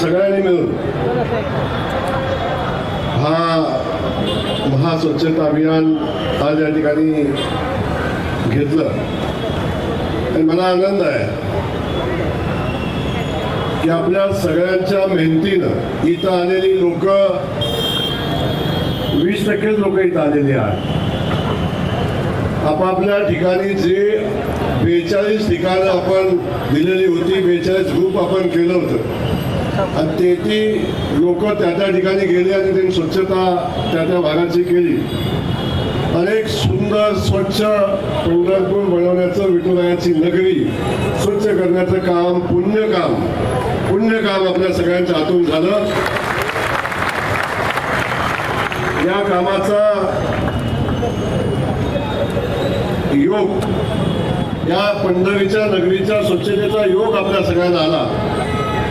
सगळ्यांनी मिळून. हा महास्वच्छता अभियान आज या ठिकाणी घेतलं. आणि मला आनंद आहे की आपल्या सगळ्यांच्या मेहनतीनं इथं आलेली लोक वीस टक्केच लोक इथं आलेली आहेत. आपापल्या ठिकाणी जे बेचाळीस ठिकाणं आपण दिलेली होती बेचाळीस ग्रुप आपण केलं होतं. आणि ते ती लोक त्या त्या ठिकाणी गेली आणि त्यांनी स्वच्छता त्या त्या भागाची केली. अनेक सुंदर स्वच्छ पंढरपूर बनवण्याचं विठुरायाची नगरी स्वच्छ करण्याचं काम पुण्य काम पुण्य काम आपल्या सगळ्यांच्या हातून झालं. या कामाचा योग या पंढरीच्या नगरीच्या स्वच्छतेचा योग आपल्या सगळ्यांना आला.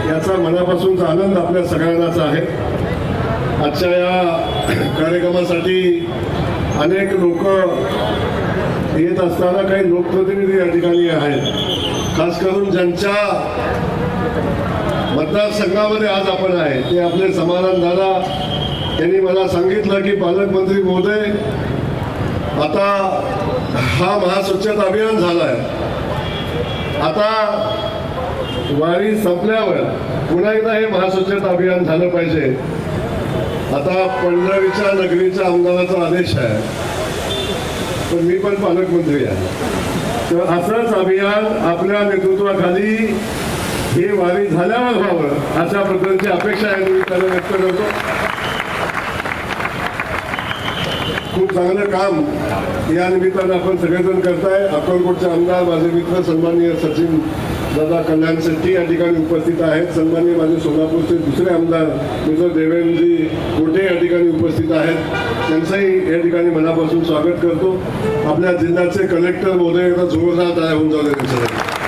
याचा मनापासूनचा आनंद आपल्या सगळ्यांनाच आहे. आजच्या या कार्यक्रमासाठी अनेक लोक येत असताना काही लोकप्रतिनिधी या ठिकाणी आहेत. खास करून ज्यांच्या मतदारसंघामध्ये आज आपण आहे ते आपले समाधान दादा यांनी मला सांगितलं की पालकमंत्री महोदय आता हा महास्वच्छता अभियान झाला आहे आता वारी संपल्यावर पुन्हा एकदा हे महास्वच्छता अभियान झालं पाहिजे. आता पंढरीच्या नगरीच्या आमदाराचा आदेश आहे. पण मी पण पालकमंत्री आहे. तर असंच अभियान आपल्या नेतृत्वाखाली हे वारी झाल्यावर व्हावं अशा प्रकारची अपेक्षा आहे मी त्याला व्यक्त करतो. खूप चांगलं काम या निमित्तानं आपण सगळेजण करताय. अक्कलकोटचे आमदार माझे मित्र सन्माननीय सचिन दादा कल्याण शेट्टी या ठिकाणी उपस्थित आहेत. सन्माननीय माझे सोलापूरचे दुसरे आमदार मित्र देवेंद्रजी गोटे या ठिकाणी उपस्थित आहेत. त्यांचंही या ठिकाणी मनापासून स्वागत करतो. आपल्या जिल्ह्याचे कलेक्टर महोदय एकदा जोरदार तयार होऊन जाऊ दे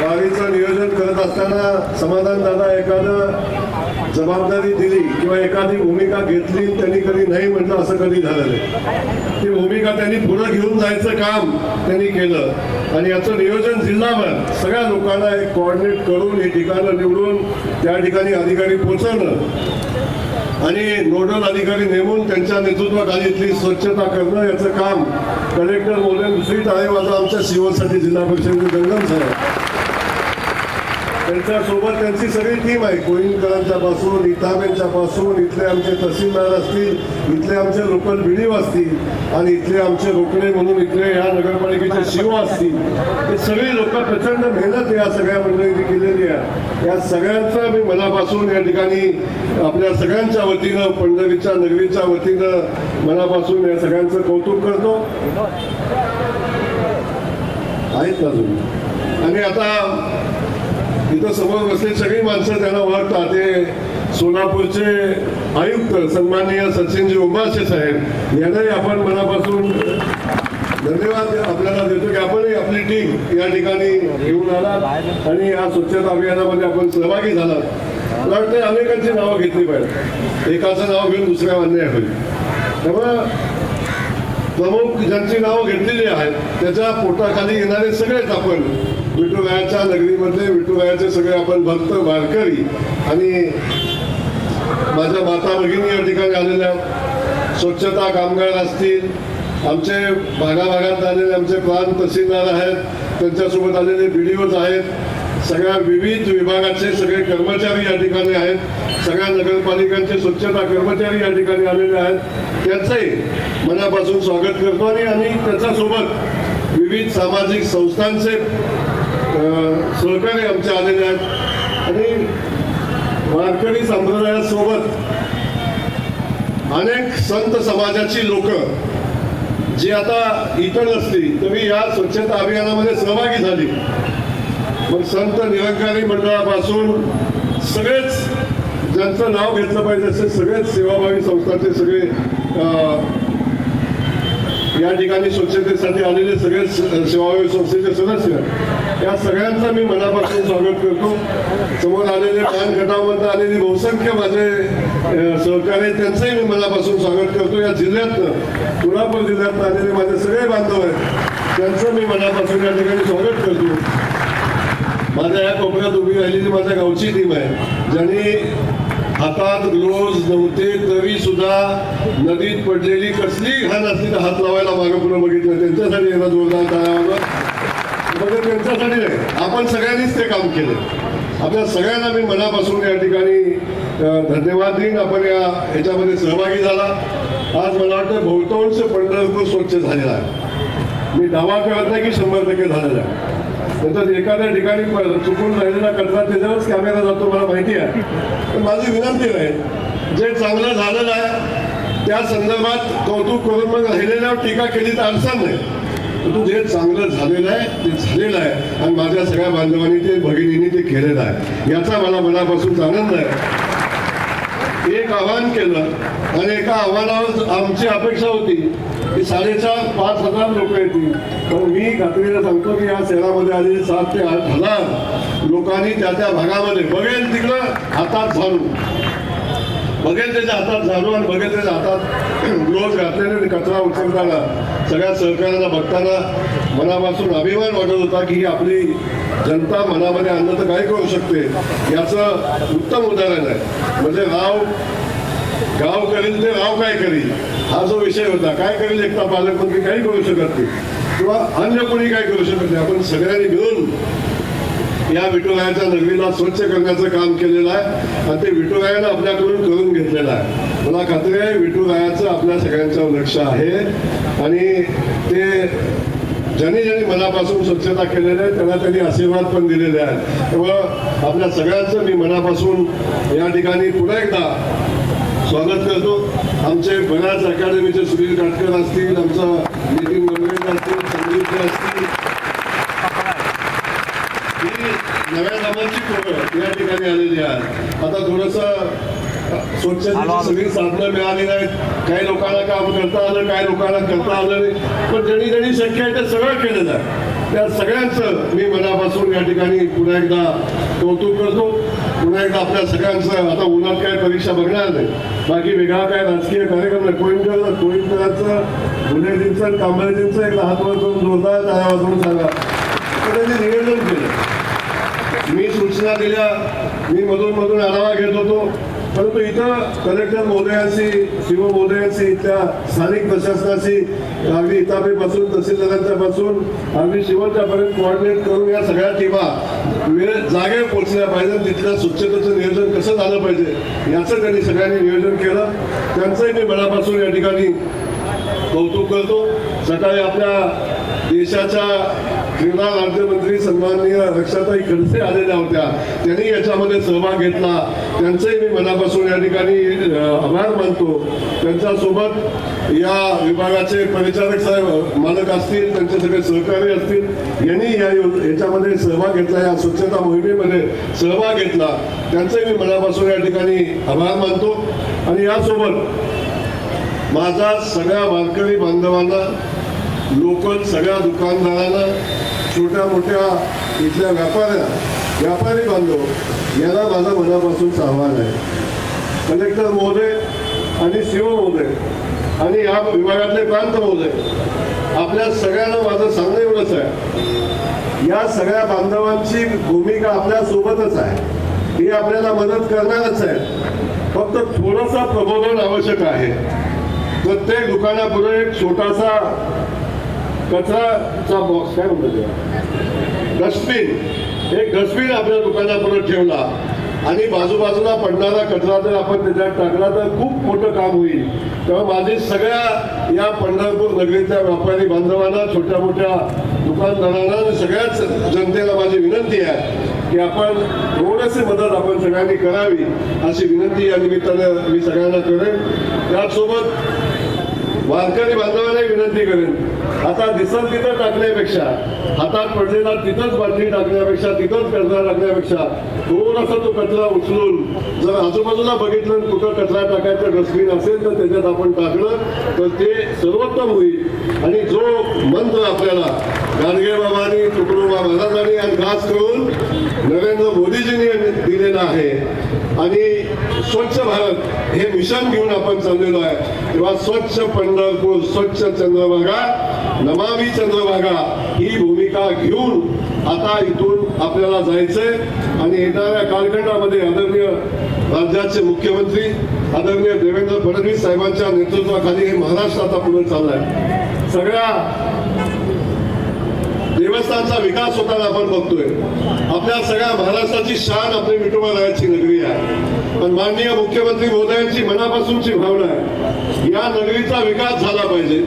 वारीचं नियोजन करत असताना समाधान दादा एखादं जबाबदारी दिली किंवा एखादी भूमिका घेतली त्यांनी कधी नाही म्हटलं असं कधी झालं नाही. ती भूमिका त्यांनी पुढे घेऊन जायचं काम त्यांनी केलं. आणि याचं नियोजन जिल्हाभर सगळ्या लोकांना एक कोऑर्डिनेट करून हे ठिकाणं निवडून त्या ठिकाणी अधिकारी पोचवणं आणि नोडल अधिकारी नेमून त्यांच्या नेतृत्वाखाली इथली स्वच्छता करणं याचं काम कलेक्टर महोदय दुसरी टाळे माझा आमच्या शिवसाठी जिल्हा परिषदेचे जंगम साहेब त्यांच्यासोबत त्यांची सगळी टीम आहे. कोईनकरांच्या पासून इथाबेंच्या पासून इथले आमचे तहसीलदार असतील इथले आमचे लोकल बिडीव असतील आणि इथले आमचे रोकडे म्हणून इथले ह्या नगरपालिकेचे शिव असतील. हे सगळी लोक प्रचंड मेहनत या सगळ्या मंडळींनी केलेली आहे. या सगळ्यांचं मी मनापासून या ठिकाणी आपल्या सगळ्यांच्या वतीनं पंढरीच्या नगरीच्या वतीनं मनापासून या सगळ्यांचं कौतुक करतो. आहेत ना अजून आणि आता इथं समोर बसले सगळी माणसं त्यांना ओळखतात ते सोलापूरचे आयुक्त सन्माननीय सचिनजी उंबासे साहेब यांनाही आपण मनापासून धन्यवाद आपल्याला देतो की आपणही आपली टीम या ठिकाणी घेऊन आलात आणि या स्वच्छता अभियानामध्ये आपण सहभागी झालात. मला वाटतं अनेकांची नावं घेतली पाहिजे एकाचं नाव घेऊन दुसऱ्या अन्याय होईल. त्यामुळं प्रमुख ज्यांची नावं घेतलेली आहेत त्याच्या पोटाखाली येणारे सगळेच आपण विठुरायाच्या नगरीमधले विठुरायाचे सगळे आपण भक्त वारकरी आणि माझ्या माता भगिनी या ठिकाणी आलेल्या स्वच्छता कामगार असतील आमचे भागाभागात आलेले आमचे प्राण तहसीलदार आहेत त्यांच्यासोबत आलेले बी आहेत. सगळ्या विविध विभागाचे सगळे कर्मचारी या ठिकाणी आहेत. सगळ्या नगरपालिकांचे स्वच्छता कर्मचारी या ठिकाणी आलेले आहेत. त्यांचंही मनापासून स्वागत करतो आणि आम्ही त्याच्यासोबत विविध सामाजिक संस्थांचे सहकारी आमच्या आलेले आहेत. आणि वारकरी संप्रदायासोबत अनेक संत समाजाची लोक जी आता इतर असली तरी या स्वच्छता अभियानामध्ये सहभागी झाली. मग संत निरंकारी मंडळापासून सगळेच ज्यांचं नाव घेतलं पाहिजे असे सगळेच सेवाभावी संस्थांचे सगळे या ठिकाणी स्वच्छतेसाठी आलेले सगळे सेवाभावी संस्थेचे सदस्य. या सगळ्यांचं मी मनापासून स्वागत करतो. समोर आलेले मान गटामध्ये आलेली बहुसंख्य माझे सहकारी त्यांचंही मी मनापासून स्वागत करतो. या जिल्ह्यातनं कोल्हापूर जिल्ह्यातनं आलेले माझे सगळे बांधव आहेत त्यांचं मी मनापासून या ठिकाणी स्वागत करतो. माझ्या या कोपऱ्यात उभी राहिलेली माझ्या गावची टीम आहे ज्यांनी हातात ग्लोव्ज नव्हते तरी सुद्धा नदीत पडलेली कसली घाण असली तर हात लावायला मागं पुढे बघितलं. त्यांच्यासाठी यांना जोरदार टाळावं फक्त त्यांच्यासाठी नाही. आपण सगळ्यांनीच ते काम केलं. आपल्या सगळ्यांना मी मनापासून या ठिकाणी धन्यवाद देईन. आपण या ह्याच्यामध्ये सहभागी झाला. आज मला वाटतं बहुतांश पंढरपूर स्वच्छ झालेला आहे. मी दावा करत नाही की शंभर टक्के झालेला आहे. नंतर एखाद्या ठिकाणी चुकून राहिलेला कचरा त्याच्यावरच कॅमेरा जातो मला माहिती आहे. पण माझी विनंती आहे जे चांगलं झालेलं आहे त्या संदर्भात कौतुक करून मग राहिलेल्यावर टीका केली तर अडचण नाही. परंतु जे चांगलं झालेलं आहे ते झालेलं आहे. आणि माझ्या सगळ्या बांधवांनी ते भगिनींनी ते केलेलं आहे. याचा मला मनापासून आनंद आहे. एक आव्हान केलं आणि एका आव्हानावर आमची अपेक्षा होती की साडेचार पाच हजार लोक येतील. पण मी खात्रीला सांगतो की या शहरामध्ये आलेले सात ते आठ हजार लोकांनी त्या त्या भागामध्ये बघेल तिकडं हातात झाडू बघेल त्याच्या हातात झाडू आणि बघेल त्याच्या हातात ग्लोव्ह घातलेले आणि कचरा उचलताना सगळ्या सहकार्याला बघताना मनापासून अभिमान वाटत होता की ही आपली जनता मनामध्ये आणलं तर काय करू शकते. याचं उत्तम उदाहरण आहे. म्हणजे राव गाव करेल ते राव काय करील? हा जो विषय होता काय करेल एकटा पालकमंत्री? काही करू शकत नाही. किंवा अन्य कोणी काय करू शकत नाही. आपण सगळ्यांनी मिळून या विठुरायाच्या नगरीला स्वच्छ करण्याचं काम केलेलं आहे आणि ते विठुरायानं आपल्याकडून करून घेतलेलं आहे. मला खात्री आहे विठुरायाचं आपल्या सगळ्यांच्यावर लक्ष आहे. आणि ते ज्यांनी ज्यांनी मनापासून स्वच्छता केलेली आहे त्यांना त्यांनी आशीर्वाद पण दिलेले आहेत. त्यामुळं आपल्या सगळ्यांचं मी मनापासून या ठिकाणी पुन्हा एकदा स्वागत करतो. आमचे बऱ्याच अकॅडमीचे सुनील काटकर असतील आमचं नितीन मंगळकर असतील संदीप असतील ही नव्या पोरं या ठिकाणी आलेली आहेत आता थोडस स्वच्छतेची सगळी साधनं मिळाली नाहीत. काही लोकांना काम करता आलं काही लोकांना करता आलं नाही. पण ज्यांनी ज्यांनी शक्य आहे ते सगळं केलेलं आहे. त्या सगळ्यांचं मी मनापासून या ठिकाणी पुन्हा एकदा कौतुक करतो. पुन्हा एकदा आपल्या सगळ्यांचं आता उन्हात काय परीक्षा बघणार नाही. बाकी वेगळा काय राजकीय कार्यक्रम नाही. कोईंकर कोईंकरांचं गुन्हेजींचं कांबळेजींचं एकदा हात करून जोरदार टाळ्या वाजवून सांगा. तर निवेदन केलं. मी सूचना दिल्या मी मधून मधून आढावा घेत होतो. परंतु इथं कलेक्टर महोदयांशी शिव महोदयांशी त्या स्थानिक प्रशासनाशी अगदी इतापेपासून तहसीलदारांच्यापासून अगदी शिवच्यापर्यंत कोऑर्डिनेट करून या सगळ्या टीमा वेळ जागेवर पोहोचल्या पाहिजे तिथल्या स्वच्छतेचं नियोजन कसं झालं पाहिजे याचं त्यांनी सगळ्यांनी नियोजन केलं. त्यांचंही मी मनापासून या ठिकाणी कौतुक करतो. सकाळी आपल्या देशाच्या क्रीडा राज्यमंत्री सन्माननीय रक्षाताई खडसे आलेल्या होत्या. त्यांनी याच्यामध्ये सहभाग घेतला. त्यांचंही मी मनापासून या ठिकाणी आभार मानतो. त्यांच्यासोबत या विभागाचे परिचारक साहेब मालक असतील त्यांचे सगळे सहकारी असतील यांनी या याच्यामध्ये सहभाग घेतला या स्वच्छता मोहिमेमध्ये सहभाग घेतला. त्यांचंही मी मनापासून या ठिकाणी आभार मानतो. आणि यासोबत माझा सगळ्या वारकरी बांधवांना लोकल सगळ्या दुकानदारांना छोट्या मोठ्या इथल्या व्यापाऱ्या व्यापारी बांधव याला माझं मनापासून आव्हान आहे. कलेक्टर महोदय आणि शिव महोदय आणि या विभागातले प्रांत महोदय आपल्या सगळ्यांना माझं सांगणं एवढंच आहे. या सगळ्या बांधवांची भूमिका आपल्या सोबतच आहे. ही आपल्याला मदत करणारच आहे. फक्त थोडंसं प्रबोधन आवश्यक आहे. प्रत्येक दुकानापुढे एक छोटासा कचराचा बॉक्स काय म्हणतो डस्टबिन. एक डस्टबिन आपल्या दुकानापुढे ठेवला. आणि बाजूबाजूला पडणारा कचरा जर आपण त्याच्यात टाकला तर खूप मोठं काम होईल. तेव्हा माझी सगळ्या या पंढरपूर नगरीतल्या व्यापारी बांधवांना छोट्या मोठ्या दुकानदारांना सगळ्याच जनतेला माझी विनंती आहे की आपण थोडीशी मदत आपण सगळ्यांनी करावी अशी विनंती या निमित्तानं मी सगळ्यांना करेन. त्याचसोबत वारकरी बांधवांना विनंती करेन. आता दिसल तिथं टाकण्यापेक्षा हातात पडलेला तिथंच बाटली टाकण्यापेक्षा तिथंच कचरा टाकण्यापेक्षा थोडासा तो कचरा उचलून जर आजूबाजूला बघितलं कुठं कचरा टाकायचं डस्टबिन असेल तर त्याच्यात आपण टाकलं तर ते सर्वोत्तम होईल. आणि जो मंत्र आपल्याला गाडगे बाबांनी तुकडोबा महाराजांनी आणि खास करून नरेंद्र मोदीजींनी दिलेला आहे आणि स्वच्छ भारत हे मिशन घेऊन आपण चाललेलो आहे. तेव्हा स्वच्छ पंढरपूर स्वच्छ चंद्रभागा नमामी चंद्रभागा ही भूमिका घेऊन आता इथून आपल्याला जायचंय. आणि येणाऱ्या कालखंडामध्ये आदरणीय राज्याचे मुख्यमंत्री आदरणीय देवेंद्र फडणवीस साहेबांच्या नेतृत्वाखाली हे महाराष्ट्र आता पुढे चाललाय. सगळ्या देवस्थानचा विकास होताना आपण बघतोय. आपल्या सगळ्या महाराष्ट्राची शान आपली विठोबा रायाची नगरी आहे. पण माननीय मुख्यमंत्री महोदयांची मनापासूनची भावना आहे. या नगरीचा विकास झाला पाहिजे.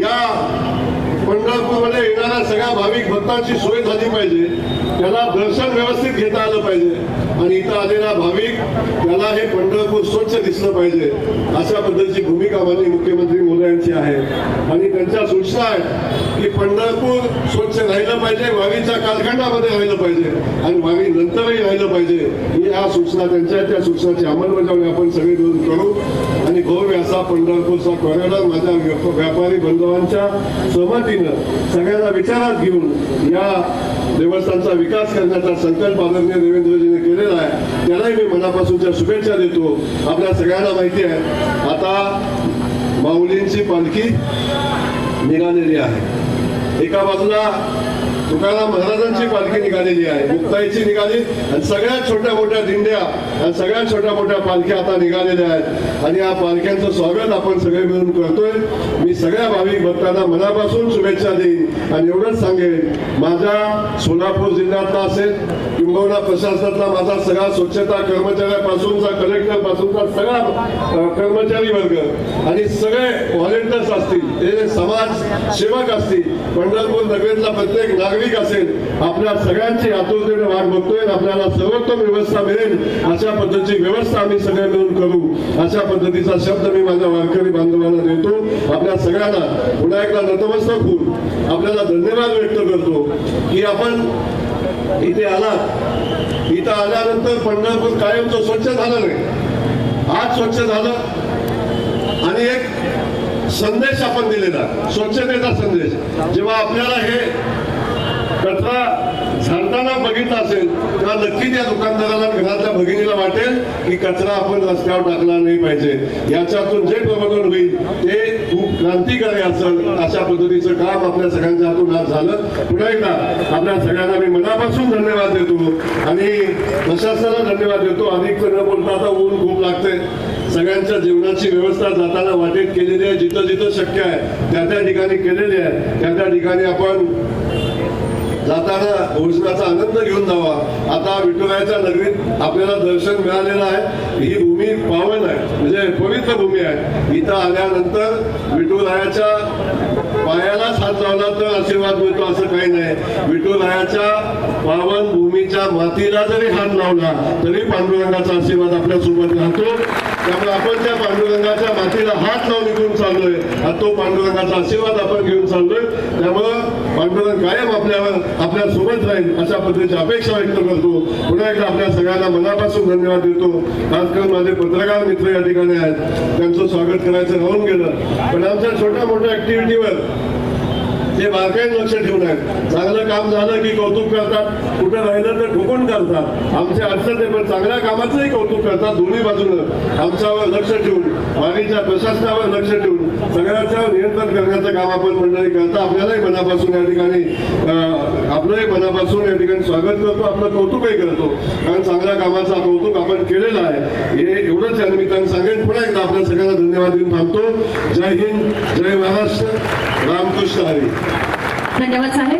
या पंढरपूरमध्ये येणाऱ्या सगळ्या भाविक भक्तांची सोय झाली पाहिजे. त्याला दर्शन व्यवस्थित घेता आलं पाहिजे. आणि इथं आलेला भाविक त्याला हे पंढरपूर स्वच्छ दिसलं पाहिजे. अशा पद्धतीची भूमिका माननीय मुख्यमंत्री मोदी यांची आहे. आणि त्यांच्या सूचना आहेत की पंढरपूर स्वच्छ राहिलं पाहिजे वावीच्या कालखंडामध्ये राहिलं पाहिजे आणि वावी नंतरही राहिलं पाहिजे. ही ह्या सूचना त्यांच्या त्या सूचनाची अंमलबजावणी आपण सगळे मिळून करू. आणि गोव्याचा पंढरपूरचा कॉरिडॉर माझ्या व्यापारी बंधवांच्या सहमतीनं सगळ्यांना विचारात घेऊन या देवस्थानचा विकास करण्याचा संकल्प आदरणीय देवेंद्रजीने केलेला आहे. त्यालाही मी मनापासूनच्या शुभेच्छा देतो. आपल्या सगळ्यांना माहिती आहे आता माऊलींची पालखी निघालेली आहे. एका बाजूला तुकाराम महाराजांची पालखी निघालेली आहे मुक्ताईची निघाली. आणि सगळ्यात छोट्या मोठ्या दिंड्या आणि सगळ्यात छोट्या मोठ्या पालख्या आता निघालेल्या आहेत. आणि या पालख्यांचं स्वागत आपण सगळे मिळून करतोय. मी सगळ्या भाविक भक्तांना मनापासून शुभेच्छा देईन आणि एवढंच सांगेन माझ्या सोलापूर जिल्ह्यातला असेल किंबहुना प्रशासनातला माझा सगळा स्वच्छता कर्मचाऱ्यापासूनचा कलेक्टर पासूनचा सगळा कर्मचारी वर्ग आणि सगळे व्हॉलेंटियर्स असतील हे समाज सेवक असतील. पंढरपूर नगरीतला प्रत्येक नागरिक नागरिक असेल आपल्या सगळ्यांची आतुरतेने वाट बघतोय आपल्याला सर्वोत्तम व्यवस्था मिळेल अशा पद्धतीची व्यवस्था आम्ही सगळे मिळून करू. अशा पद्धतीचा शब्द मी माझ्या वारकरी बांधवांना देतो. आपल्या सगळ्यांना पुन्हा एकदा नतमस्तक होऊन आपल्याला धन्यवाद व्यक्त करतो की आपण इथे आलात. इथं आल्यानंतर पंढरपूर कायमचं स्वच्छ झालं नाही. आज स्वच्छ झालं. आणि एक संदेश आपण दिलेला स्वच्छतेचा संदेश. जेव्हा आपल्याला हे बघितला असेल तेव्हा नक्की त्या दुकानदाराला घरातल्या भगिनीला वाटेल की कचरा आपण रस्त्यावर टाकला नाही पाहिजे. याच्यातून जे प्रबोधन होईल ते खूप क्रांतिकारी असेल अशा पद्धतीचं काम आपल्या सगळ्यांच्या हातून आज झालं. पुन्हा एकदा आपल्या सगळ्यांना मी मनापासून धन्यवाद देतो आणि प्रशासनाला धन्यवाद देतो. अधिक न बोलता आता ऊन खूप लागते. सगळ्यांच्या जीवनाची व्यवस्था जाताना वाटेत केलेली आहे जिथं जिथं शक्य आहे त्या त्या ठिकाणी केलेली आहे. त्या त्या ठिकाणी आपण जाताना भविष्याचा आनंद घेऊन जावा. आता विठुरायाच्या नगरीत आपल्याला दर्शन मिळालेलं आहे. ही भूमी पावन आहे. म्हणजे पवित्र भूमी आहे. इथं आल्यानंतर विठुरायाच्या पायालाच हात लावला तर आशीर्वाद मिळतो असं काही नाही. विठुरायाच्या पावन भूमीच्या मातीला जरी हात लावला तरी पांडुरंगाचा आशीर्वाद आपल्यासोबत राहतो. त्यामुळे आपण त्या पांडुरंगाच्या मातीला हात लावून निघून चाललोय. आणि तो पांडुरंगाचा आशीर्वाद आपण घेऊन चाललोय. त्यामुळं पांडुरंग कायम आपल्यावर आपल्यासोबत राहील अशा पद्धतीची अपेक्षा व्यक्त करतो. पुन्हा एकदा आपल्या सगळ्यांना मनापासून धन्यवाद देतो. खास करून माझे पत्रकार मित्र या ठिकाणी आहेत. त्यांचं स्वागत करायचं राहून गेलं. पण आमच्या छोट्या मोठ्या ऍक्टिव्हिटीवर ते बारकाईने लक्ष ठेवून आहेत. चांगलं काम झालं की कौतुक करतात. कुठं राहिलं तर ठोकून करतात. आमचे अडचण आहे पण चांगल्या कामाचंही कौतुक करतात दोन्ही बाजूनं. आमच्यावर लक्ष ठेवून बाकीच्या प्रशासनावर लक्ष ठेवून सगळ्यांच्यावर नियंत्रण करण्याचं काम आपण मंडळी करता. आपल्यालाही मनापासून या ठिकाणी आपलंही मनापासून या ठिकाणी स्वागत करतो आपलं कौतुकही करतो. कारण चांगल्या कामाचा कौतुक आपण केलेलं आहे. हे एवढंच या निमित्तानं सांगेन पुन्हा एकदा आपल्या सगळ्यांना धन्यवाद देऊन थांबतो. जय हिंद जय महाराष्ट्र. रामकृष्ण हरी. धन्यवाद साहेब।